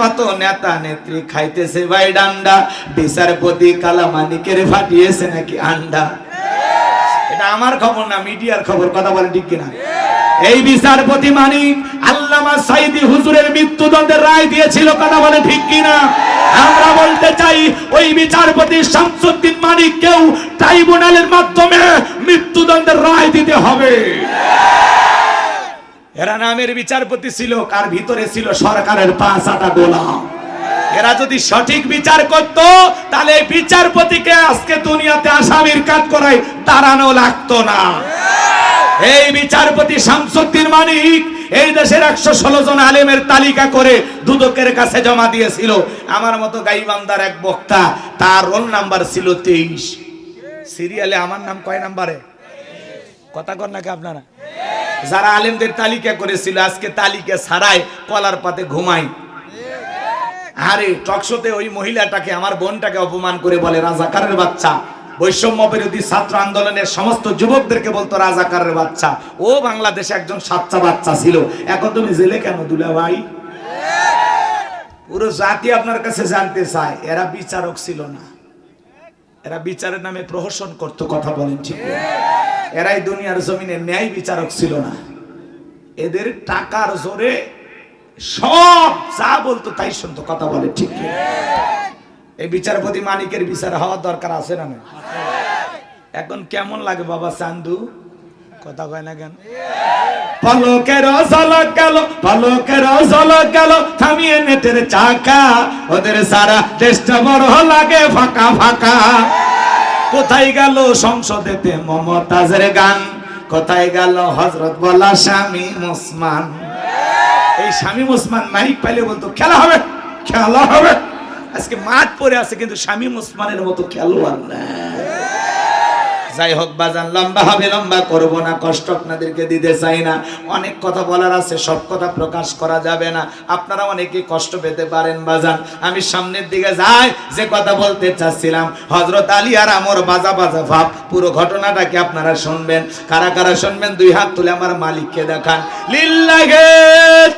কত নেতা নেত্রী খাইতেছে ভাই ডান্ডা? বিচারপতি কালামানিকের ফাটিয়েছে নাকি আন্ডা? এটা আমার খবর না, মিডিয়ার খবর, কথা বলে ঠিক কিনা? এই বিচারপতি মানিক আল্লামা সাইদি হুজুরের মৃত্যুদণ্ডের রায় দিয়েছিল, কথা বলে ঠিক কিনা? আমরা বলতে চাই, ওই বিচারপতি শামসুদ্দিন মানিককেও ট্রাইব্যুনালের মাধ্যমে মৃত্যুদণ্ডের রায় দিতে হবে। এরা নামের বিচারপতি ছিল, কার ভিতরে ছিল সরকারের পাঁচ আটা গোলাম এরা যদি সঠিক বিচার করত, তাহলে এই বিচারপতিকে আজকে দুনিয়াতে আসামির কাজ করাই দাঁড়ানো লাগতো না। এই বিচারপতি শামসুদ্দিন মানিক এই দেশের একশো ষোলো জন আলেমের তালিকা করে দুদকের কাছে জমা দিয়েছিল। আমার মতো গাইবান্দার এক বক্তা, তার রোল নাম্বার ছিল তেইশ। সিরিয়ালে আমার নাম কয় নাম্বারে? কথা কর নাকি আপনারা? যারা আলেমদের তালিকা করেছিল, আজকে তালিকা ছাড়াই কলার পাতে ঘুমাই। আরে টকশোতে ওই মহিলাটাকে, আমার বোনটাকে অপমান করে বলে, রাজাকারের বাচ্চা। বৈষম্য বিরোধী ছাত্র আন্দোলনের সমস্ত যুবকদেরকে বলতো, রাজাকারের বাচ্চা। ও বাংলাদেশে একজন সাচ্চা বাচ্চা ছিল। এখন তুমি জেলে কেন দুলা ভাই? পুরো জাতি আপনার কাছে জানতে চায়, এরা বিচারক ছিল না। এরা বিচারের নামে প্রহসন করতো, কথা বলেন ঠিক এরাই দুনিয়ার জমিনে ন্যায় বিচারক ছিল না। এদের টাকার জোরে সব যা বলতো তাই শুনতো, কথা বলে, ঠিক এই বিচারপতি মানিকের বিচার হওয়ার দরকার আছে না না এখন কেমন লাগে বাবা চান্দু? কথা কয় না কেন? পলকের ঝলক গেল, পলকের ঝলক গেল, থামিয়ে নেটের চাকা। ওদের সারা দেশটা বড় লাগে, ফাঁকা ফাঁকা। কোথায় গেল সংসদেতে মমতাজের গান? কোথায় গেল হজরত বলা স্বামী মুসমান? এই স্বামী মুসমান মাইক পাইলে বলতো, খেলা হবে খেলা হবে। আজকে মাঠ পড়ে আছে কিন্তু স্বামী মুসমানের মতো খেলোয়াড় না যাই হোক বাজান, লম্বা হবে, লম্বা করব না, কষ্ট আপনাদেরকে দিতে চাই না। অনেক কথা বলার আছে, সব কথা প্রকাশ করা যাবে না। আপনারা অনেকে কষ্ট পেতে পারেন বাজান। আমি সামনের দিকে যাই, যে কথা বলতে চাচ্ছিলাম হজরত আলী আর আমর বাজা বাজা ভাব, পুরো ঘটনাটাকে আপনারা শুনবেন। কারা কারা শুনবেন, দুই হাত তুলে আমার মালিককে দেখান।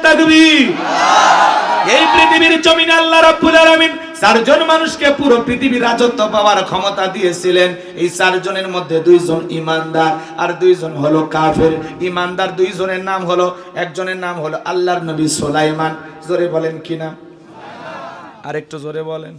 তাকবীর। এই পৃথিবীর জমিন আল্লাহ রাব্বুল আলামিন চারজন মানুষকে পুরো পৃথিবীর রাজত্ব পাওয়ার ক্ষমতা দিয়েছিলেন। এই চারজনের মধ্যে দুইজন ইমানদার আর দুইজন হলো কাফের। ইমানদার দুইজনের নাম হলো, একজনের নাম হলো আল্লাহর নবী সোলাইমান। জোরে বলেন কি নাম? আরেকটু জোরে বলেন।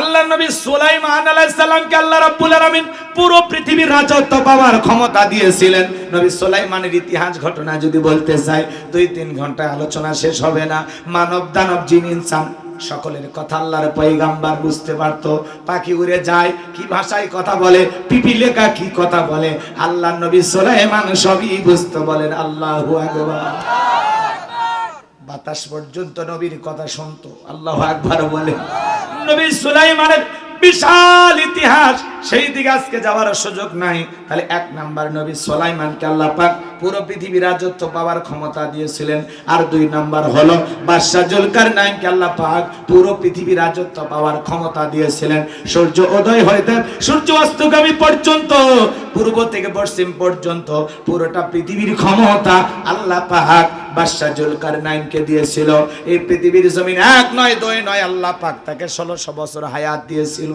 আল্লাহ নবী সুলাইমান আলাইহিস সালামকে আল্লাহ রাব্বুল আলামিন পুরো পৃথিবীর রাজত্ব পাওয়ার ক্ষমতা দিয়েছিলেন। নবী সুলাইমানের ইতিহাস ঘটনা যদি বলতে চাই, দুই তিন ঘণ্টা আলোচনা শেষ হবে না। মানব দানব জিন ইনসান সকলের কথা আল্লাহর পয়গাম্বার বুঝতে পারতো। পাখি উড়ে যায়, কি ভাষায় কথা বলে, পিপি লেখা কি কথা বলে? আল্লাহ নবী সুলাইমান সবই বুঝতে বলেন, আল্লাহু বাতাস পর্যন্ত নবীর কথা শুনতো, আল্লাহ আকবার বলে। নবী সুলাইমানের বিশাল ইতিহাস। সেই দিকে আজকে যাওয়ার সুযোগ নাই। তাহলে এক নাম্বার নবী সোলাইমানকে আল্লাহ পাক পুরো পৃথিবী রাজত্ব পাওয়ার ক্ষমতা দিয়েছিলেন। আর দুই নাম্বার হলো বাদশাহ জুলকার নাইমকে আল্লাহ পাক পুরো পৃথিবী রাজত্ব পাওয়ার ক্ষমতা দিয়েছিলেন। সূর্য উদয় হইতে সূর্য অস্তগামী পর্যন্ত পূর্ব থেকে পশ্চিম পর্যন্ত পুরোটা পৃথিবীর ক্ষমতা আল্লাহ পাহাক বাদশাহ দিয়েছিল। এই পৃথিবীর জমিন এক নয়, দুই নয়, আল্লাহ পাক তাকে ষোলোশো বছর হায়াত দিয়েছিল।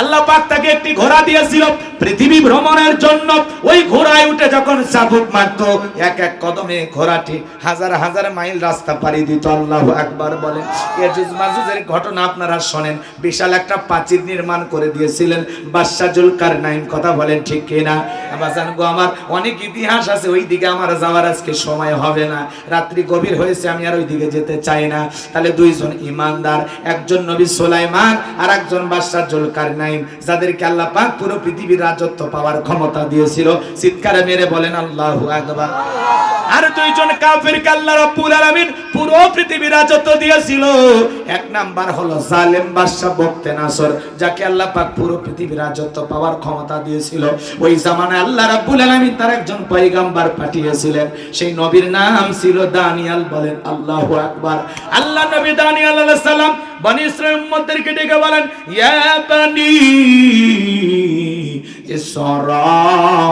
আল্লাহ পাক তাকে একটি ঘোড়া দিয়েছিল পৃথিবী ভ্রমণের জন্য। ওই ঘোড়ায় উঠে যখন চাবুক মারতো, এক এক কদমে ঘোড়াটি হাজার হাজার মাইল রাস্তা পাড়ি দিত। আল্লাহ একবার বলেন ইয়াজুজ মাজুজের ঘটনা আপনারা শোনেন। বিশাল একটা প্রাচীর নির্মাণ করে দিয়েছিলেন। বাদশাহুল কারনাইন কথা বলেন, ঠিক কিনা বাজান গো আমার, অনেক ইতিহাস আছে ওই দিকে আমার যাওয়ার আজকে সময় হবে না। রাত্রি গভীর হয়েছে, আমি আর ওই দিকে যেতে চাই না। তাহলে দুইজন ইমানদার, একজন নবী সোলাইমান আর একজন বাদশাহ জুলকারনাইন যাদেরকে আল্লাহ পাক পুরো পৃথিবীর রাজত্ব পাওয়ার ক্ষমতা দিয়েছিল, চিৎকারে মেরে বলেন, আল্লাহু আকবার। আর দুইজন কাফের আল্লাহ রাব্বুল আলামিন পুরো পৃথিবী রাজত্ব দিয়েছিল। এক নাম্বার হলো জালেম বাদশা বক্তে নাসর, যাকে আল্লাহ পাক পুরো পৃথিবী রাজত্ব পাওয়ার ক্ষমতা দিয়েছিল। ওই জামানায় আল্লাহ রাব্বুল আলামিন তার একজন পয়গাম্বার পাঠিয়েছিলেন। সেই নবীর নাম ছিল দানিয়াল বলেন, আল্লাহু আকবার। আল্লাহ নবী দানিয়াল আলাইহিস সালাম বনি ইসরাইল উম্মতদেরকে ডেকে বলেন, ইয়া বানি إسرائيل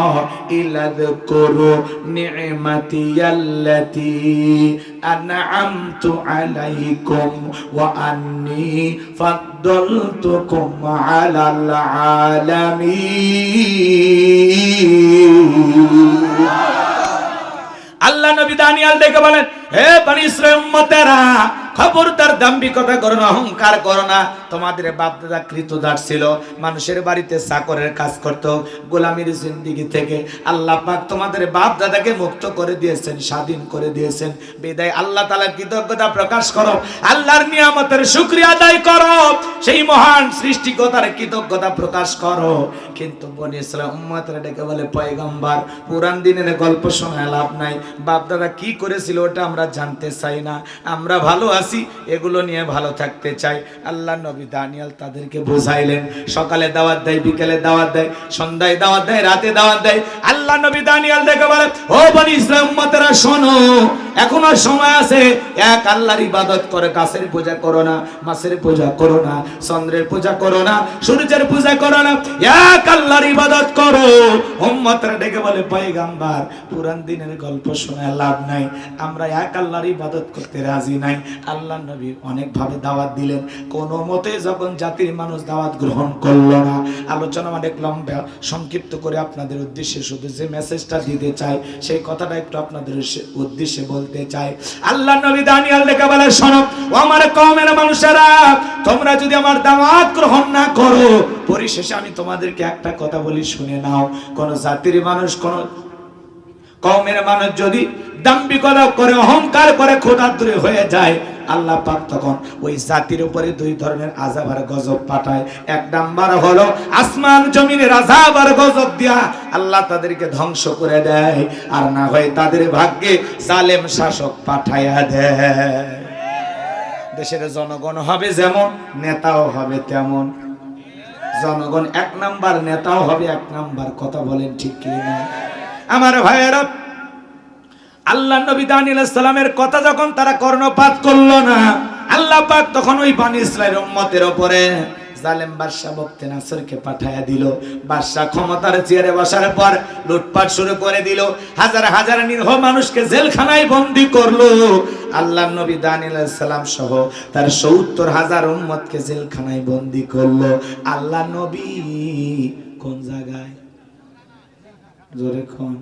اذكروا نعمتي التي أنعمت عليكم وأني فضلتكم على العالمين আল্লাহ নবী দানিয়াল ডেকে বলেন হে বানি ইসরাইল উম্মতেরা খবরদার দাম্ভিকতা করো না অহংকার করো না তোমাদের বাপ দাদা কৃতদার ছিল, মানুষের বাড়িতে চাকরের কাজ করত, গোলামির জিন্দিগি থেকে আল্লাহ পাক তোমাদের বাপ দাদাকে মুক্ত করে দিয়েছেন, স্বাধীন করে দিয়েছেন। বিদায়, আল্লাহ তাআলার কৃতজ্ঞতা প্রকাশ করো, আল্লাহর নিয়ামতের শুকরিয়া আদায় করো, সেই মহান সৃষ্টিকতার কৃতজ্ঞতা প্রকাশ করো। কিন্তু বনি ইসলাম উম্মতেরা ডেকে বলে, পয়গম্বর, পুরান দিনের গল্প শোনায় লাভ নাই। বাপ দাদা কি করেছিল ওটা আমরা জানতে চাই না। আমরা ভালো আছি, এগুলো নিয়ে ভালো থাকতে চাই। আল্লাহ নবী দানিয়াল তাদেরকে বোঝাইলেন। সকালে দাওয়াত দেয়, বিকেলে দাওয়াত দেয়, সন্ধ্যায় দাওয়াত দেয়, রাতে দাওয়াত দেয়। আল্লাহ নবী দানিয়াল দেখে বলে, ও বনি ইসলাম উম্মতেরা, শোনো, এখনও সময় আছে। এক, আল্লাহর ইবাদত করে গাছের পূজা করো না, মাছের পূজা করো না, চন্দ্রের পূজা করো না, সূর্যের পূজা করো না। এক, আল্লাহর ইবাদত করো। উম্মতরা ডেকে বলে, পয়গাম্বার, পুরান দিনের গল্প শোনা লাভ নাই। আমরা এক, আল্লাহর ইবাদত করতে রাজি নাই। আল্লাহ নবী অনেক ভাবে দাওয়াত দিলেন। কোনো মতে যখন জাতির মানুষ দাওয়াত গ্রহণ করল না, আলোচনা অনেক লম্বা, সংক্ষিপ্ত করে আপনাদের উদ্দেশ্যে শুধু যে মেসেজটা দিতে চাই, সেই কথাটা একটু আপনাদের উদ্দেশ্যে- বলতে চাই। আল্লাহ নবী দানিয়াল দেখে বলে, শোনো আমার কমের মানুষেরা, তোমরা যদি আমার দাওয়াত গ্রহণ না করো, পরিশেষে আমি তোমাদেরকে একটা কথা বলি, শুনে নাও। কোন জাতির মানুষ, কোন কমের মানুষ যদি দাম্ভিকতা করে, অহংকার করে খোদাদ্রে হয়ে যায় আল্লাহ পাক তখন ওই জাতির উপরে দুই ধরনের আজাব আর গজব পাঠায়। এক নাম্বার হলো আসমান জমিনের আজাব আর গজব দিয়া আল্লাহ তাদেরকে ধ্বংস করে দেয়, আর না হয় তাদের ভাগ্যে জালেম শাসক পাঠাইয়া দেয়। দেশের জনগণ হবে যেমন, নেতাও হবে তেমন। জনগণ এক নাম্বার, নেতাও হবে এক নাম্বার, কথা বলেন ঠিক কি না আমার ভাইয়েরা আল্লাহ নবী সালামের কথা যখন তারা কর্ণপাত করল না, আল্লাহ পাক তখন ওই বানি ইসরায়েল উম্মতের উপরে জালেম বাদশাহ বক্তে নাসরকে দিল। বাদশাহ ক্ষমতার চেয়ারে বসার পর লুটপাট শুরু করে দিল। হাজার হাজার নিরহ মানুষকে জেলখানায় বন্দি করল। আল্লাহ নবী দানিয়াল সালাম সহ তার সত্তর হাজার উম্মতকে জেলখানায় বন্দি করল। আল্লাহ নবী কোন জায়গায়? জোরে কোন?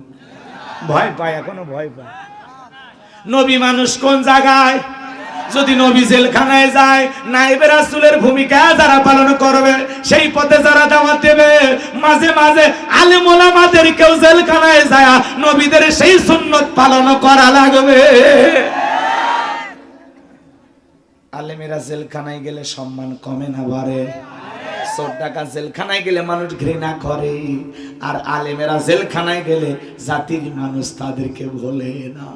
ভয় পায় এখনও ভয় পায়। নবী মানুষ কোন জায়গায়? যদি নবী জেলখানায় যায় নাইবে রাসূলের ভূমিকা যারা পালন করবে সেই পথে যারা দাওয়াত দেবে মাঝে মাঝে আলেম ওলামাদের কেউ জেলখানায় যায় নবীদের সেই সুন্নত পালন করা লাগবে। আলেমেরা জেলখানায় গেলে সম্মান কমে না বাড়ে। চোর টাকা জেলখানায় গেলে মানুষ ঘৃণা করে, আর আলেমেরা জেলখানায় গেলে জাতির মানুষ তাদেরকে বলে না।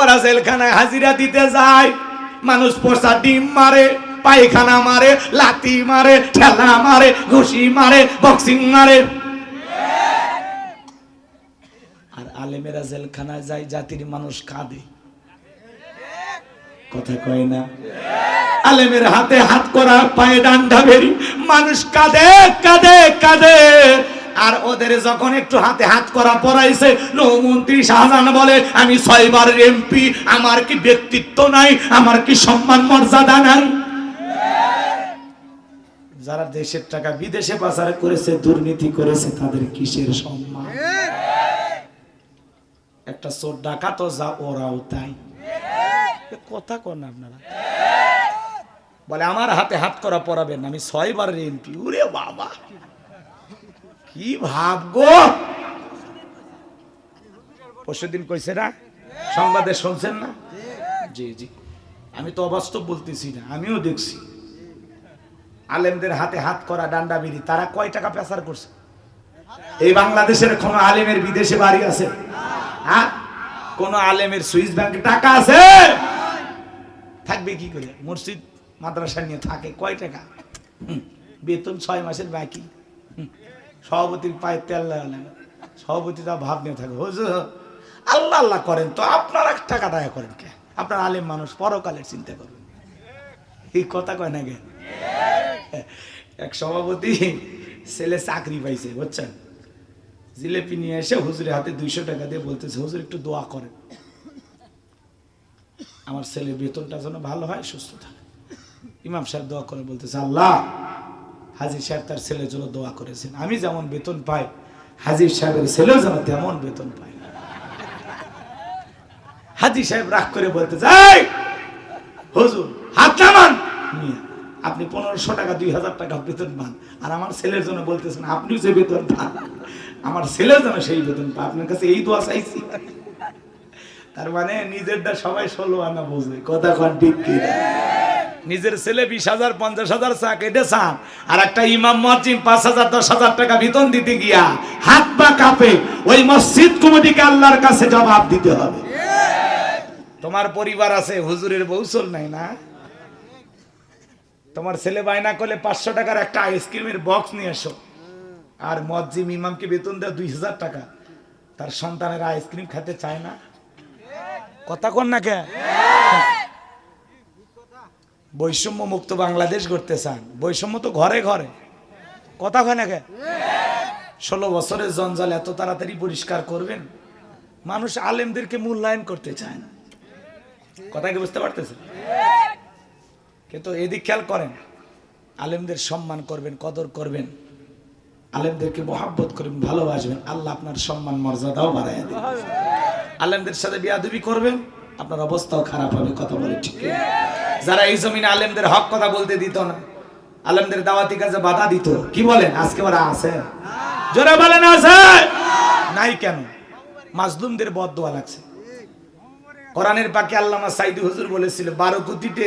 ওরা জেলখানায় হাজিরা দিতে যায়, মানুষ পোষা ডিম মারে, পায়খানা মারে লাতি মারে, ঠেলা মারে, ঘুষি মারে, বক্সিং মারে। আর আলেমেরা জেলখানায় যায়, জাতির মানুষ কাঁদে। কথা কয় না? আলেমের হাতে হাত করা, পায়ে ডান্ডা বেরি, মানুষ কাঁদে কাঁদে কাঁদে। আর ওদের যখন একটু হাতে হাত করা পড়াইছে, নৌমন্ত্রী শাহজাহান বলে, আমি ছয়বার এমপি আমার কি ব্যক্তিত্ব নাই, আমার কি সম্মান মর্যাদা নাই? যারা দেশের টাকা বিদেশে পাচার করেছে, দুর্নীতি করেছে, তাদের কিসের সম্মান? একটা চোর ডাকাত, যা ওরাও তাই। কথা কন আপনারা। বলে, আমার হাতে হাত করা পড়াবেন আমি ছয়বার এমপি। উরে বাবা, কি ভাব গো! পরশুদিন কইছে না? সংবাদে শুনছেন না? জি জি। আমি তো অবাস্তব বলতেছি না, আমিও দেখছি। আলেমদের হাতে হাত করা ডান্ডা বিড়ি তারা কয় টাকা পেশার করছে? এই বাংলাদেশের কোন আলেমের বিদেশে বাড়ি আছে? হ্যাঁ? কোন আলেমের সুইস ব্যাংকে টাকা আছে? থাকবে কি করে? মসজিদ মাদ্রাসা নিয়ে থাকে, কয় টাকা? বেতন ছয় মাসের বাকি। সভাপতির পায়ে তেল লাগালেন সভাপতি তা ভাব নিয়ে থাকে, হুজুর, আল্লাহ আল্লাহ করেন তো, আপনারা টাকা টাকা করেন কে? আপনার আলেম মানুষ, পরকালের চিন্তা করবেন এই কথা কয় না গে এক সভাপতি ছেলে চাকরি পাইছে, বুঝছেন? জিলেপি নিয়ে এসে হুজুরের হাতে দুইশো টাকা দিয়ে বলতেছে, হুজুর, একটু দোয়া করেন। আমার ছেলে বেতনটা যেন ভালো হয়, সুস্থ থাকে। ইমাম সাহেব দোয়া করে বলতেছে আল্লাহ হাজির সাহেব তার ছেলের জন্য দোয়া করেছেন। আমি যেমন বেতন পাই হাজির সাহেবের ছেলেও যেন তেমন বেতন পায়। হাজির সাহেব রাগ করে বলতেছে "এই, হুজুর হাত নামান। আপনি পনেরোশো টাকা দুই হাজার টাকা বেতন পান। আর আমার ছেলের জন্য বলতেছেন আপনিও যে বেতন পান আমার ছেলের জন্য সেই বেতন পান। আপনার কাছে এই দোয়া চাইছি। তার মানে নিজেরটা সবাই ষোলো আনা বোঝে কথা কন ঠিক কি না? নিজের ছেলে বিশ হাজার, পঞ্চাশ হাজার চা কেটে চান, আর একটা ইমাম মসজিদ পাঁচ হাজার, দশ হাজার টাকা বেতন দিতে গিয়া হাত পা কাঁপে, ওই মসজিদ কমিটিকে আল্লাহর কাছে জবাব দিতে হবে। তোমার পরিবার আছে, হুজুরের বৌসল নাই না? তোমার ছেলে বায়না করলে পাঁচশো টাকার একটা আইসক্রিমের বক্স নিয়ে এসো। আর মসজিদ ইমামকে বেতন দেয় দুই হাজার টাকা। তার সন্তানের আইসক্রিম খেতে চায় না? কথা কন না কে? বৈষম্য মুক্ত বাংলাদেশ করতে চান। বৈষম্য তো ঘরে ঘরে। কথা কয় না কে? ষোলো বছরের জঞ্জাল এত তাড়াতাড়ি পরিষ্কার করবেন? মানুষ আলেমদেরকে মূল্যায়ন করতে চায় না। কথা কি বুঝতে পারতেছেন? কিন্তু এদিক খেয়াল করেন, আলেমদের সম্মান করবেন, কদর করবেন। আলেমদেরকে মহাব্বত করবেন, ভালোবাসবেন। আল্লাহ আপনার সম্মান, মর্যাদাও বাড়াই দেবেন। আলেমদের সাথে বিয়াদবি করবেন, আপনার অবস্থাও খারাপ হবে, কথা বলে ঠিক? যারা এই জমিনে আলেমদের হক কথা বলতে দিত না, আলেমদের দাওয়াতি কাজে বাধা দিত। কি বলেন? আজকে ওরা আছে? জোরে বলেন, আছে? নাই কেন? মাজলুমদের বদদোয়া লাগছে। কোরআনের পাকে আল্লামা সাইদি হুজুর বলেছিল, বারো কোটিতে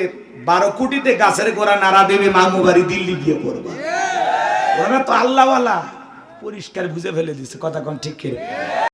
বারো কোটিতে গাছের গোড়া নাড়া দেবে, মামু বাড়ি দিল্লি গিয়ে পড়বে। ওরা তো আল্লাহওয়ালা, পরিষ্কার বুঝে ফেলে দিছে, কথা কোন ঠিক